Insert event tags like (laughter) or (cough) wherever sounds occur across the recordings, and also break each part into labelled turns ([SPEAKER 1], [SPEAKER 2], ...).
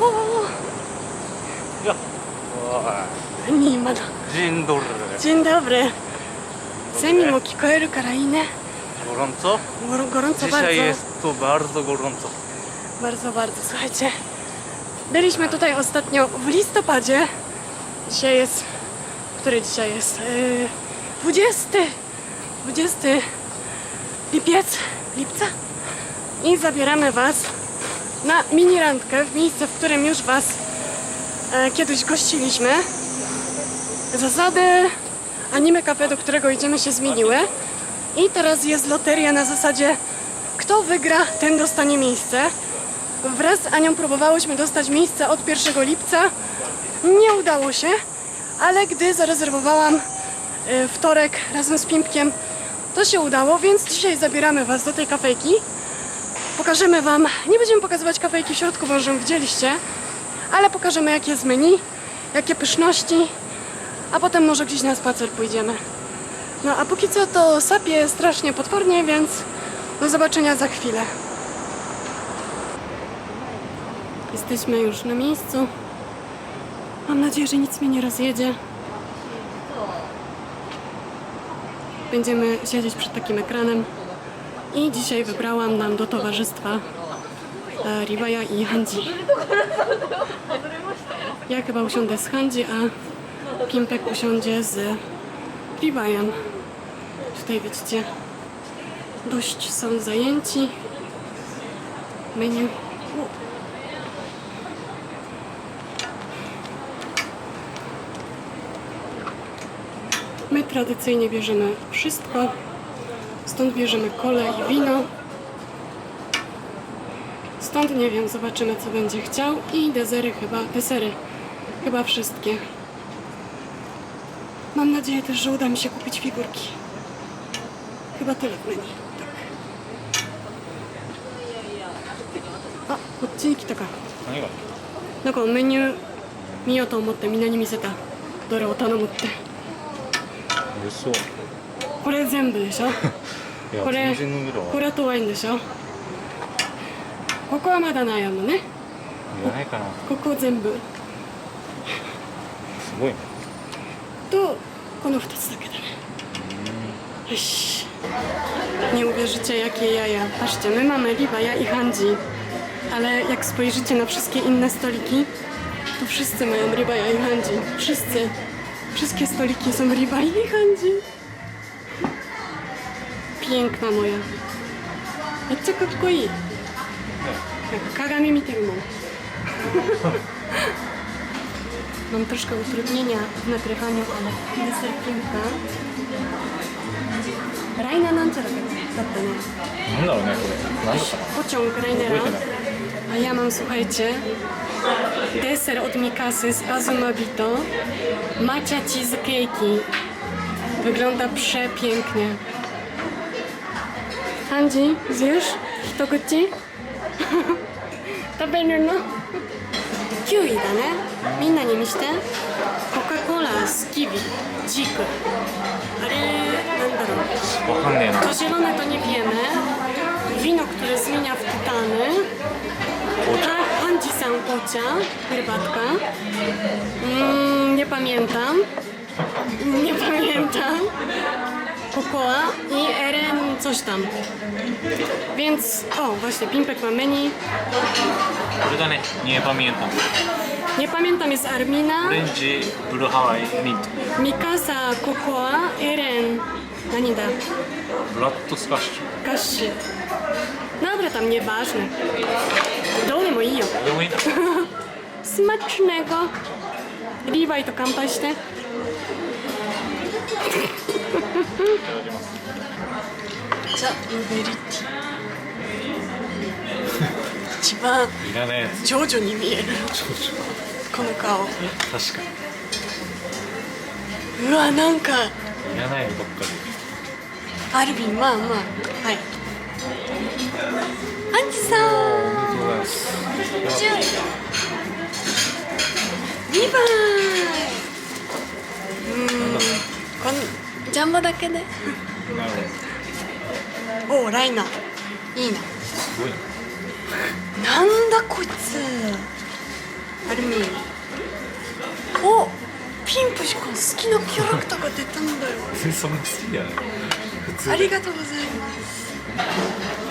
[SPEAKER 1] お
[SPEAKER 2] いやお
[SPEAKER 1] ー何今の
[SPEAKER 2] いジンドル
[SPEAKER 1] ジンダブレセミも聞こえるからいいね
[SPEAKER 2] gorąco?
[SPEAKER 1] Gor- Gorąco bardzo.
[SPEAKER 2] Dzisiaj jest tu bardzo gorąco.
[SPEAKER 1] Bardzo, bardzo. Słuchajcie, byliśmy tutaj ostatnio w listopadzie. Dzisiaj jest. Który dzisiaj jest? Yy, 20. 20 lipiec, lipca. I zabieramy Was na mini randkę w miejsce, w którym już Was e, kiedyś gościliśmy. Zasady anime cafe, do którego idziemy się zmieniły. I teraz jest loteria na zasadzie kto wygra, ten dostanie miejsce. Wraz z Anią próbowałyśmy dostać miejsce od 1 lipca. Nie udało się, ale gdy zarezerwowałam y, wtorek razem z Pimpkiem, to się udało, więc dzisiaj zabieramy Was do tej kafejki. Pokażemy Wam, nie będziemy pokazywać kafejki w środku, bo już ją widzieliście, ale pokażemy jakie jest menu, jakie pyszności, a potem może gdzieś na spacer pójdziemy. No a póki co to sapie strasznie potwornie, więc do zobaczenia za chwilę. Jesteśmy już na miejscu. Mam nadzieję, że nic mnie nie rozjedzie. Będziemy siedzieć przed takim ekranem. I dzisiaj wybrałam nam do towarzystwa e, Riwaya i Hanji. Ja chyba usiądę z Hanji, a Pimpek usiądzie z Riwayem. Tutaj widzicie, dość są zajęci. Menu. My tradycyjnie bierzemy wszystko Stąd bierzemy kole i wino. Stąd nie wiem, zobaczymy co będzie chciał. I desery chyba, desery chyba wszystkie. Mam nadzieję też, że uda mi się kupić figurki. Chyba tyle w menu. Tak. A, こっちに来たか。
[SPEAKER 2] 何が
[SPEAKER 1] なんかメニュー見ようと思ってみんなに見せた。どれを頼むって。
[SPEAKER 2] 嘘い
[SPEAKER 1] これ全部でしょ (laughs)
[SPEAKER 2] や
[SPEAKER 1] これ
[SPEAKER 2] 全然の色は
[SPEAKER 1] これは遠いんでしょここはまだ悩むね。
[SPEAKER 2] いらないかな
[SPEAKER 1] ここ全部。
[SPEAKER 2] すごいね
[SPEAKER 1] To kono w tec takie dane. Iś. Nie uwierzycie jakie jaja. Patrzcie, my mamy Liwaja i Handzi. Ale jak spojrzycie na wszystkie inne stoliki, to wszyscy mają Ribaja i Handzi. Wszyscy. Wszystkie stoliki są Ribai i Handzi. Piękna moja. めっちゃかっこいい。なんか鏡見てるもん。(laughs) Mam troszkę utrudnienia w nagrywaniu, ale deser Pinka. Rainaなんちゃらだったね。
[SPEAKER 2] なんだろうねこれなんだったかな
[SPEAKER 1] Pociąg Rainera. A ja mam, słuchajcie, deser od Mikasy z Azumabito. Macia cheesecake. Wygląda przepięknie. Hanji, zjesz? Hitoguchi? 食べるのキウイだねみんなに見してコカ・コーラスキビジークあれなんだろう
[SPEAKER 2] わかんねえな
[SPEAKER 1] To zielone to nie wiemy. Wino, które zmienia w tytany. A Hanji-san pocia, herbatka. Mm, nie pamiętam. Nie pamiętam. Cocola i RM coś tam. Więc, o właśnie, Pimpek ma menu.
[SPEAKER 2] Brudane, nie pamiętam.
[SPEAKER 1] Nie pamiętam, jest Armina,
[SPEAKER 2] Orange Blue Hawaii Mint.
[SPEAKER 1] Mikasa,
[SPEAKER 2] Cocoa, RM. Nanida, Blood Splash.
[SPEAKER 1] Kashi. Dobra, tam nieważne. Dole
[SPEAKER 2] mo i jo. Do we (laughs)
[SPEAKER 1] Smacznego. Riwaj to kampaśne. ザ・ノベリティ。一番
[SPEAKER 2] いらないやつ
[SPEAKER 1] 長女に見えるこの顔。
[SPEAKER 2] 確か
[SPEAKER 1] うわ、なんか
[SPEAKER 2] いらないのばっかり
[SPEAKER 1] アルビン、まあまあ。はい。アンジさん。
[SPEAKER 2] ありがとうございます
[SPEAKER 1] 2番うーんこんジャンボだけで
[SPEAKER 2] なる
[SPEAKER 1] おおライナー。いいな。
[SPEAKER 2] すごいね。
[SPEAKER 1] なんだこいつ。アルミ。ニおピンプシ君好きなキャラクターが出たんだよ。
[SPEAKER 2] そんな好きじゃない。
[SPEAKER 1] ありがとうございま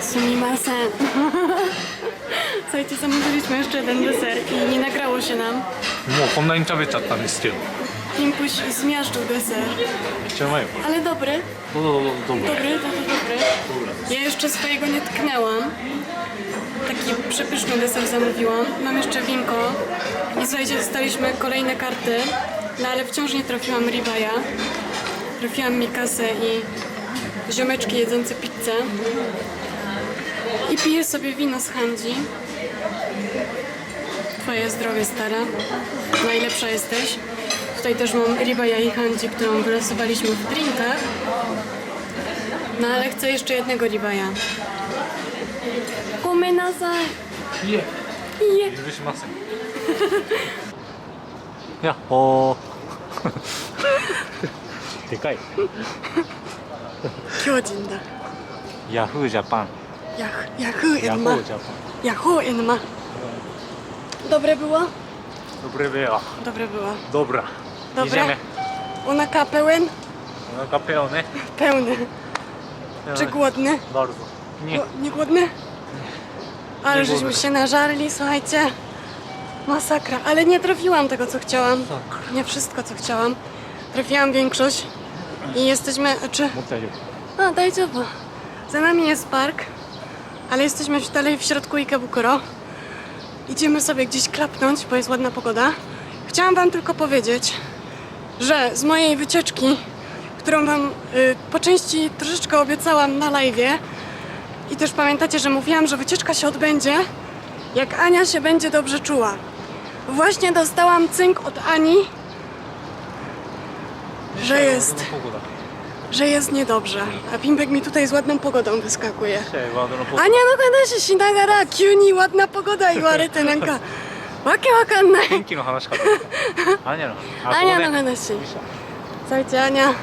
[SPEAKER 1] す。すみません。Słuchajcie, zamówiliśmy jeszcze jeden deser i nie nagrało się nam.
[SPEAKER 2] もうこんなに食べちゃったんですけど
[SPEAKER 1] kimś zmiażdżył deser.
[SPEAKER 2] Chciałem.
[SPEAKER 1] Ale dobry.
[SPEAKER 2] No, no, no, no dobry.
[SPEAKER 1] Dobry, to, dobry. Ja jeszcze swojego nie tknęłam. Taki przepyszny deser zamówiłam. Mam jeszcze winko. I słuchajcie, dostaliśmy kolejne karty. No ale wciąż nie trafiłam ribaja. Trafiłam Mikasę i ziomeczki jedzące pizzę. I piję sobie wino z handzi. Twoje zdrowie, stara. Najlepsza jesteś. Tutaj też mam Ribaja i Handzi, którą wylosowaliśmy w drinkach. No ale chcę jeszcze jednego Ribaja. Gomenasai.
[SPEAKER 2] いえ
[SPEAKER 1] Nie.
[SPEAKER 2] 許しませんやっほーでかい
[SPEAKER 1] 巨人だ。
[SPEAKER 2] ヤフージャパン
[SPEAKER 1] ヤフヤフー
[SPEAKER 2] ヤ
[SPEAKER 1] Enma.
[SPEAKER 2] フージャパン
[SPEAKER 1] Yahoo Enma. Dobre było?
[SPEAKER 2] Dobre było
[SPEAKER 1] Dobre było.
[SPEAKER 2] Dobra
[SPEAKER 1] Dobra.
[SPEAKER 2] Jedziemy.
[SPEAKER 1] Unaka pełen?
[SPEAKER 2] Noga pełny.
[SPEAKER 1] Pełny. Czy głodny?
[SPEAKER 2] Bardzo. Nie.
[SPEAKER 1] Gło- Nie głodny? Ale żeśmy się nażarli, słuchajcie. Masakra. Ale nie trafiłam tego, co chciałam.
[SPEAKER 2] Masakra.
[SPEAKER 1] Nie wszystko, co chciałam. Trafiłam większość. I jesteśmy... Czy...
[SPEAKER 2] Muszę
[SPEAKER 1] już. Dajcie bo. Za nami jest park, ale jesteśmy w, dalej w środku Ikebukuro. Idziemy sobie gdzieś klapnąć, bo jest ładna pogoda. Chciałam wam tylko powiedzieć, że z mojej wycieczki, którą Wam y, po części troszeczkę obiecałam na live, i też pamiętacie, że mówiłam, że wycieczka się odbędzie, jak Ania się będzie dobrze czuła. Właśnie dostałam cynk od Ani, że jest, że jest niedobrze. A Pimpek mi tutaj z ładną pogodą wyskakuje. Ania, no się, się nagara, kiuni, ładna pogoda i łarytenenka. (laughs) わけわかんない。
[SPEAKER 2] 天気の話かと思ったアニャのあ
[SPEAKER 1] Ania
[SPEAKER 2] こ
[SPEAKER 1] no
[SPEAKER 2] こね
[SPEAKER 1] 話. Słuchajcie, Ania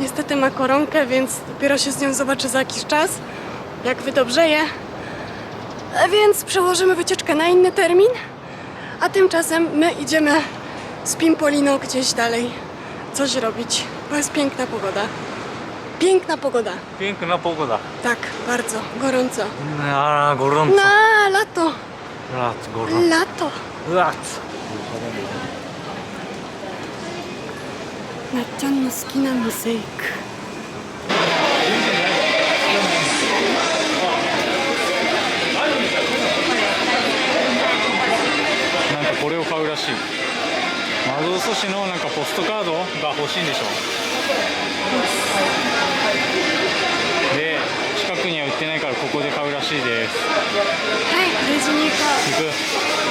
[SPEAKER 1] niestety ma koronkę, więc dopiero się z nią zobaczy za jakiś czas, jak wydobrzeje. A więc przełożymy wycieczkę na inny termin, a tymczasem my idziemy z Pimpoliną gdzieś dalej coś robić, bo jest piękna pogoda. Piękna pogoda.
[SPEAKER 2] ピンクなポコだ
[SPEAKER 1] Tak, bardzo gorąco.
[SPEAKER 2] あらゴロンと
[SPEAKER 1] Na lato,
[SPEAKER 2] うわゴロン
[SPEAKER 1] lato.
[SPEAKER 2] うわ
[SPEAKER 1] なっちゃんの好きな店行く。
[SPEAKER 2] なんかこれを買うらしい窓寿司のなんかポストカードが欲しいんでしょです。
[SPEAKER 1] はい、レジに行こ
[SPEAKER 2] 行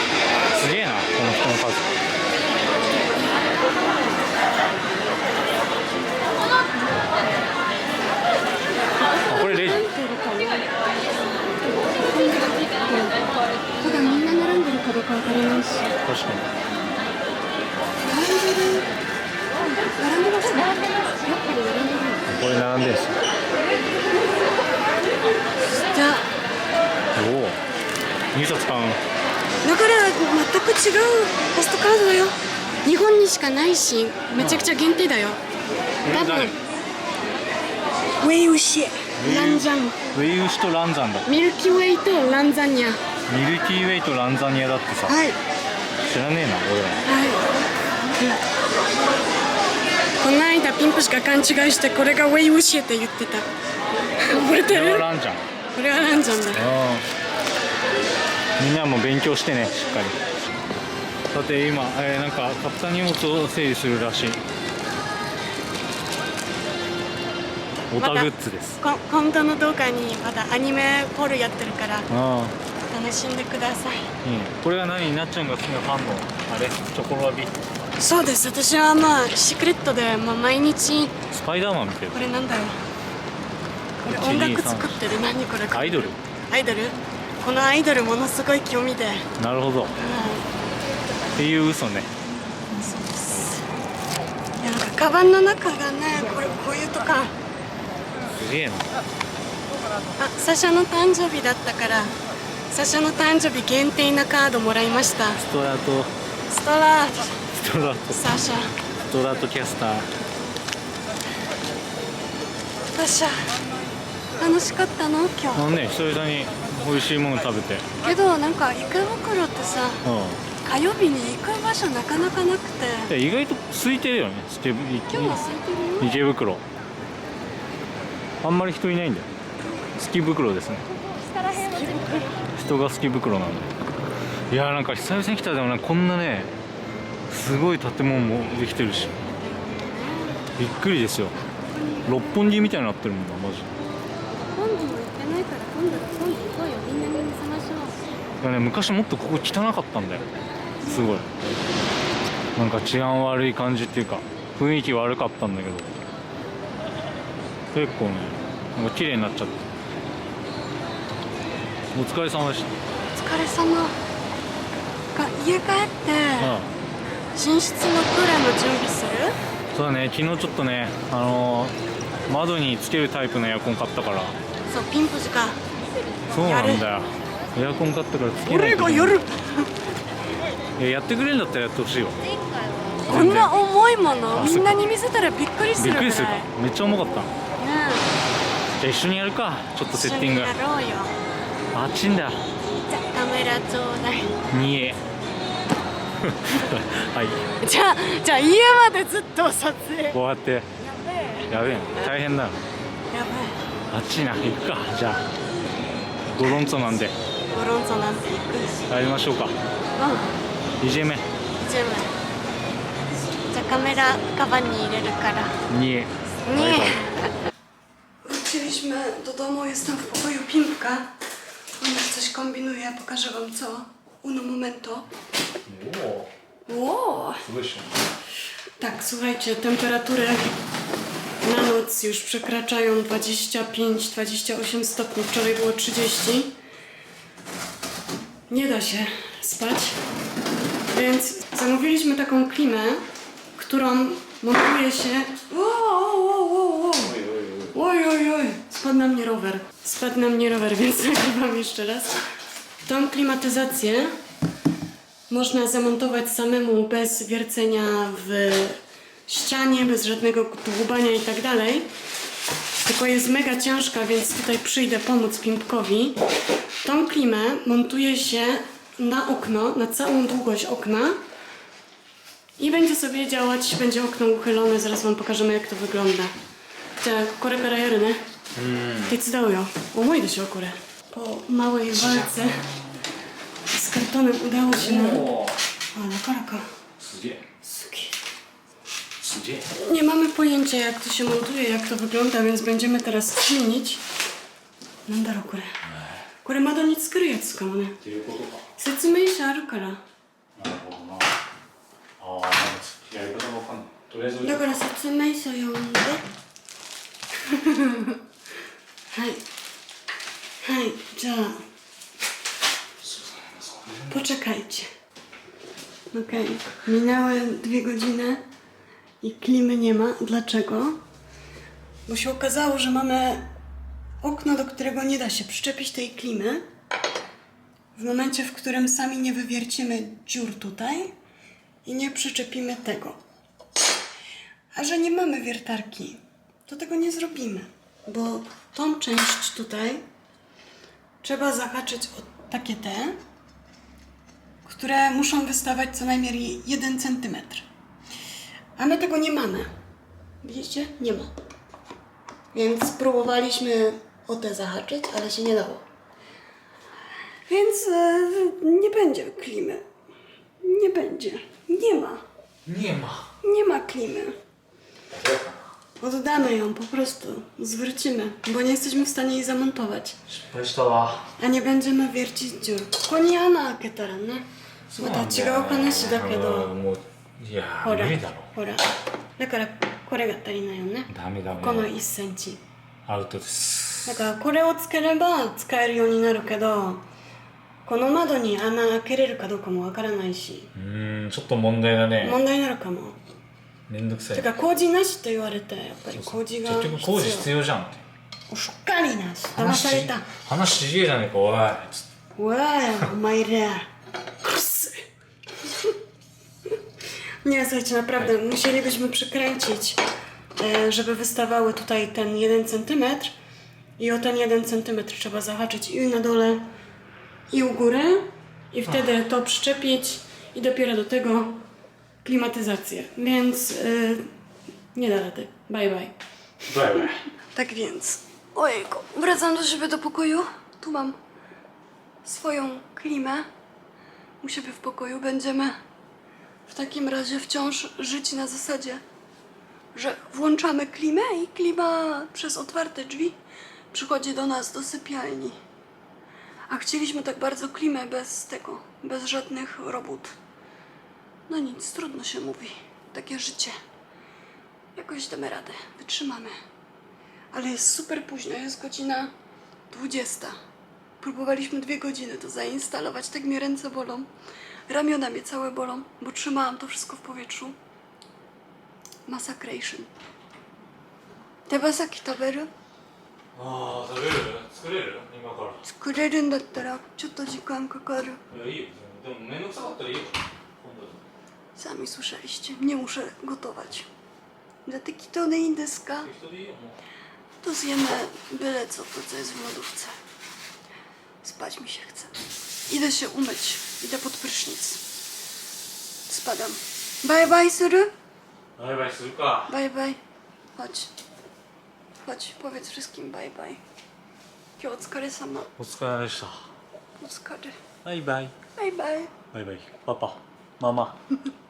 [SPEAKER 1] だから全く違うポストカードだよ。日本にしかないし、めちゃくちゃ限定だよ。多分。ウェイウシ、ランジャン、
[SPEAKER 2] ウェイウシとランザンだ
[SPEAKER 1] ミルキーウェイとランザニア。は
[SPEAKER 2] ミルキーウェイとランザニアだってさ
[SPEAKER 1] い。はい。
[SPEAKER 2] 知らねえな俺
[SPEAKER 1] この間ピンプしか勘違いしてこれがウェイウシエって言ってた。覚えて
[SPEAKER 2] これは
[SPEAKER 1] る？
[SPEAKER 2] ランじゃん
[SPEAKER 1] これはランジャンだ。
[SPEAKER 2] みんなも勉強してねしっかり。さて今、えーなんか買った荷物を整理するらしい。オタグッズです、
[SPEAKER 1] こ今度の動画にまだアニメポールやってるから
[SPEAKER 2] ああ。
[SPEAKER 1] 楽しんでください。
[SPEAKER 2] いいね。これは何？なっちゃんが好きなパンのあれ？チョコラビ？
[SPEAKER 1] そうです。私はまあシークレットで、まあ、毎日
[SPEAKER 2] スパイダーマン見てる。
[SPEAKER 1] これなんだよこれ音楽作ってる？何これ？
[SPEAKER 2] アイドル？
[SPEAKER 1] アイドル？このアイドルものすごい興味で、うん、
[SPEAKER 2] なるほど。っていう嘘ね。
[SPEAKER 1] いやなんかカバンの中がねこれこういうとか。
[SPEAKER 2] すげえな。
[SPEAKER 1] あサシャの誕生日だったからサシャの誕生日限定なカードもらいました。
[SPEAKER 2] ストラと
[SPEAKER 1] 100 lat
[SPEAKER 2] ストラート。
[SPEAKER 1] Sasha
[SPEAKER 2] ストラートキャスター。
[SPEAKER 1] Sasha 楽しかったの？今
[SPEAKER 2] あのね久々に美味しいもの食べて。
[SPEAKER 1] 日けどなんか池袋ってさ
[SPEAKER 2] う
[SPEAKER 1] 火曜日に行く場所なかなかなくて。
[SPEAKER 2] 意外と空いてるよね。
[SPEAKER 1] 今日は空いてるよ。
[SPEAKER 2] 池袋。あんまり人いないんだよ。スキ袋ですね。人がスキ袋なんだいやーなんか久々に来たらでもねこんなねすごい建物もできてるし。びっくりですよ。六本木みたいになってるもんなマジで
[SPEAKER 1] 本日も行ってないから今度今度行こうよ。みんなに見せましょう。
[SPEAKER 2] いやね昔もっとここ汚かったんだよ。すごい。なんか治安悪い感じっていうか雰囲気悪かったんだけど。結構ねなんか綺麗になっちゃってお疲れ様でし
[SPEAKER 1] お疲れ様。が家帰って
[SPEAKER 2] たあ
[SPEAKER 1] 寝室のクーラーの準備する？
[SPEAKER 2] あそうだね昨日ちょっとねあのー窓につけるタイプのエアコン買ったから。
[SPEAKER 1] そうピンポジか。
[SPEAKER 2] そうなんだよ。エアコン買ったからつけない
[SPEAKER 1] 俺が夜
[SPEAKER 2] いややってくれるんだったらやってほしいわ
[SPEAKER 1] こんな重いもの
[SPEAKER 2] あ
[SPEAKER 1] みんなに見せたらびっくりする
[SPEAKER 2] びっくりする。かめっちゃ重かった。
[SPEAKER 1] ね
[SPEAKER 2] じゃあ一緒にやるかちょっとセッティング。
[SPEAKER 1] 一緒にやろうよ。
[SPEAKER 2] あっちんだよ。
[SPEAKER 1] じゃあカメラちょうだい。
[SPEAKER 2] にえ (laughs) はい。
[SPEAKER 1] じゃあじゃあ家までずっと撮影。や
[SPEAKER 2] こうやってやべえ大変だよ
[SPEAKER 1] や
[SPEAKER 2] あっちな行くかじゃあゴロンツォなんで
[SPEAKER 1] べえゴロンゾなんて行く
[SPEAKER 2] やりましょうか
[SPEAKER 1] うん
[SPEAKER 2] いじめ
[SPEAKER 1] 全部じゃあカメラカバンに入れるから
[SPEAKER 2] にえ
[SPEAKER 1] Nie. Wróciliśmy do domu, jestem w pokoju Pimpka. Ona coś kombinuje, pokażę wam co. Uno momento. Wow. Tak, słuchajcie, temperatury na noc już przekraczają 25-28 stopni. Wczoraj było 30. Nie da się spać. Więc zamówiliśmy taką klimę, którą montuje się. Oj, oj, oj, spadł na mnie rower. Spadł na mnie rower, (laughs) więc nagrywam jeszcze raz. Tą klimatyzację można zamontować samemu bez wiercenia w ścianie, bez żadnego dłubania i tak dalej. Tylko jest mega ciężka, więc tutaj przyjdę pomóc Pimpkowi. Tą klimę montuje się na okno, na całą długość okna i będzie sobie działać, będzie okno uchylone, zaraz wam pokażemy jak to wygląda. Te korek rajeryny. Decydują. Umój do się okurę. Po małej walce z kartonem udało się nam... Ale korka.
[SPEAKER 2] すげえ
[SPEAKER 1] Nie mamy pojęcia jak to się montuje, jak to wygląda, więc będziemy teraz kminić. なんだろうこれこれ窓に作るやつかもね
[SPEAKER 2] っていうことか
[SPEAKER 1] 説明書あるから
[SPEAKER 2] なるほどなああやり方わかんないとりあえず
[SPEAKER 1] だから説明書読んではいはいじゃあ poczekajcie okej minęły dwie godziny i klimy nie ma dlaczego? bo się okazało, że mamy okno, do którego nie da się przyczepić tej klimy w momencie, w którym sami nie wywiercimy dziur tutaj i nie przyczepimy tego a że nie mamy wiertarki, to tego nie zrobimy. Bo tą część tutaj trzeba zahaczyć o takie te, które muszą wystawać co najmniej 1 cm. A my tego nie mamy. Widzicie? Nie ma. Więc próbowaliśmy o te zahaczyć, ale się nie dało. Więc e, nie będzie klimy. Nie będzie. Nie ma.
[SPEAKER 2] にえま
[SPEAKER 1] Nie ma klimy. Oddamy ją po prostu. Zwrócimy, bo nie jesteśmy w stanie jej zamontować.
[SPEAKER 2] 失敗したわ
[SPEAKER 1] A nie będziemy wiercić dziur. ここに穴開けたらね。また違う話だけ
[SPEAKER 2] うん
[SPEAKER 1] ど。
[SPEAKER 2] もう いや
[SPEAKER 1] ほら
[SPEAKER 2] 無理だろ。
[SPEAKER 1] ほら。だからこれが足りないよね。
[SPEAKER 2] ダメダメ
[SPEAKER 1] この1センチ。
[SPEAKER 2] アウトです。
[SPEAKER 1] だからこれをつければ使えるようになるけど、この窓に穴開けれるかどうかもわからないし、
[SPEAKER 2] うーんちょっと問題だね。
[SPEAKER 1] 問題になるかも。
[SPEAKER 2] めんどくさい。
[SPEAKER 1] てか工事なしって言われて、やっぱり工事が
[SPEAKER 2] 結局工事必要じゃんって。
[SPEAKER 1] しっかりなし。騙された。
[SPEAKER 2] 話ちげえじゃねえかおい
[SPEAKER 1] おいお前ら Nie, słuchajcie, naprawdę musielibyśmy przykręcić, e, żeby wystawały tutaj ten 1 cm i o ten 1 cm trzeba zahaczyć i na dole i u góry i wtedy to przyczepić i dopiero do tego klimatyzację, więc y, nie da rady. Bye bye.
[SPEAKER 2] Bye
[SPEAKER 1] Tak więc, ojejku, wracam do siebie do pokoju. Tu mam swoją klimę. U siebie w pokoju będziemy w takim razie wciąż żyć na zasadzie, że włączamy klimę i klima przez otwarte drzwi przychodzi do nas do sypialni. A chcieliśmy tak bardzo klimę bez tego, bez żadnych robót. No nic, trudno się mówi. Takie życie. Jakoś damy radę, wytrzymamy. Ale jest super późno, jest godzina 20. Próbowaliśmy dwie godziny to zainstalować, tak mnie ręce bolą. Ramiona mnie całe bolą, bo trzymałam to wszystko w powietrzu. Massacration. Tebasaki 食べる
[SPEAKER 2] ああ食べる作れる今から
[SPEAKER 1] 作れるんだったらちょっと時間かかる。
[SPEAKER 2] いやいいよでも面倒くさかったらいいよ今
[SPEAKER 1] Sami słyszeliście, nie muszę gotować. Za tekitony indyska.
[SPEAKER 2] 度適当でいいよもう
[SPEAKER 1] To zjemy byle co, to co jest w lodówce. Spać mi się chce. Idę się umyć. Idę pod prysznic. Spadam. Bye bye, Suru.
[SPEAKER 2] バイバイするか
[SPEAKER 1] Bye bye. Chodź. Chodź, powiedz wszystkim bye bye. Kyo otsukare sama.
[SPEAKER 2] お疲れでした
[SPEAKER 1] Otsukare.
[SPEAKER 2] バイバイ
[SPEAKER 1] Bye bye.
[SPEAKER 2] バイバイパパママ (laughs)